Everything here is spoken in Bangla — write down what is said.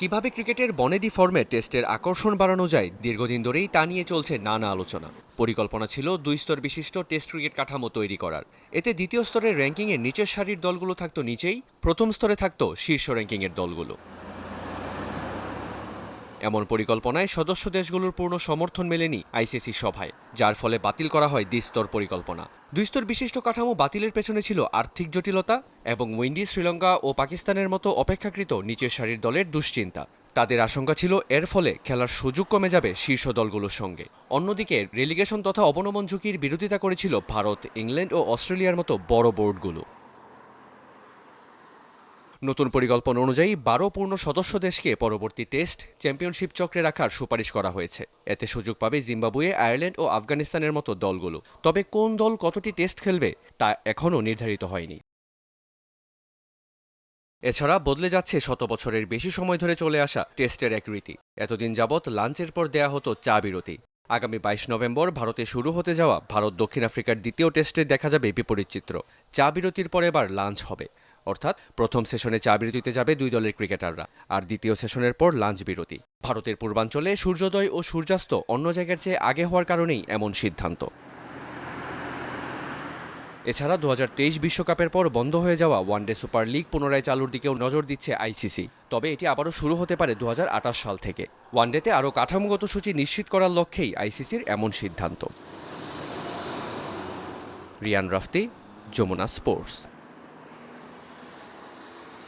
কীভাবে ক্রিকেটের বনেদি ফর্মে টেস্টের আকর্ষণ বাড়ানো যায়, দীর্ঘদিন ধরেই তা নিয়ে চলছে নানা আলোচনা। পরিকল্পনা ছিল দুই স্তর বিশিষ্ট টেস্ট ক্রিকেট কাঠামো তৈরি করার। এতে দ্বিতীয় স্তরের র্যাঙ্কিংয়ের নিচের সারির দলগুলো থাকতো নিচেই, প্রথম স্তরে থাকতো শীর্ষ র্যাঙ্কিংয়ের দলগুলো। এমন পরিকল্পনায় সদস্য দেশগুলোর পূর্ণ সমর্থন মেলেনি আইসিসি সভায়, যার ফলে বাতিল করা হয় দ্বিস্তর পরিকল্পনা। দুই স্তর বিশিষ্ট কাঠামো বাতিলের পেছনে ছিল আর্থিক জটিলতা এবং উইন্ডিজ শ্রীলঙ্কা ও পাকিস্তানের মতো অপেক্ষাকৃত নিচের সারির দলের দুশ্চিন্তা। তাদের আশঙ্কা ছিল এর ফলে খেলার সুযোগ কমে যাবে শীর্ষ দলগুলোর সঙ্গে। অন্যদিকে রেলিগেশন তথা অবনমন ঝুঁকির বিরোধিতা করেছিল ভারত, ইংল্যান্ড ও অস্ট্রেলিয়ার মতো বড় বোর্ডগুলো। নতুন পরিকল্পনা অনুযায়ী বারো পূর্ণ সদস্য দেশকে পরবর্তী টেস্ট চ্যাম্পিয়নশিপ চক্রে রাখার সুপারিশ করা হয়েছে। এতে সুযোগ পাবে জিম্বাবুয়ে, আয়ারল্যান্ড ও আফগানিস্তানের মতো দলগুলো। তবে কোন দল কতটি টেস্ট খেলবে তা এখনও নির্ধারিত হয়নি। এছাড়া বদলে যাচ্ছে শত বছরের বেশি সময় ধরে চলে আসা টেস্টের এক রীতি। এতদিন যাবৎ লাঞ্চের পর দেয়া হতো চা বিরতি। আগামী বাইশ নভেম্বর ভারতে শুরু হতে যাওয়া ভারত দক্ষিণ আফ্রিকার দ্বিতীয় টেস্টে দেখা যাবে বিপরীত চিত্র। চা বিরতির পর এবার লাঞ্চ হবে। অর্থাৎ প্রথম সেশনে চা বিরতিতে যাবে দুই দলের ক্রিকেটাররা আর দ্বিতীয় সেশনের পর লাঞ্চ বিরতি। ভারতের পূর্বাঞ্চলে সূর্যোদয় ও সূর্যাস্ত অন্য জায়গার চেয়ে আগে হওয়ার কারণেই এমন সিদ্ধান্ত। এছাড়া দু বিশ্বকাপের পর বন্ধ হয়ে যাওয়া ওয়ানডে সুপার লিগ পুনরায় চালুর দিকেও নজর দিচ্ছে আইসিসি। তবে এটি আবারও শুরু হতে পারে দু হাজার আঠাশ সাল থেকে। ওয়ানডেতে আরও কাঠামোগত সূচি নিশ্চিত করার লক্ষ্যেই আইসিসির এমন সিদ্ধান্ত। রিয়ান রাফতি, যমুনা স্পোর্টস।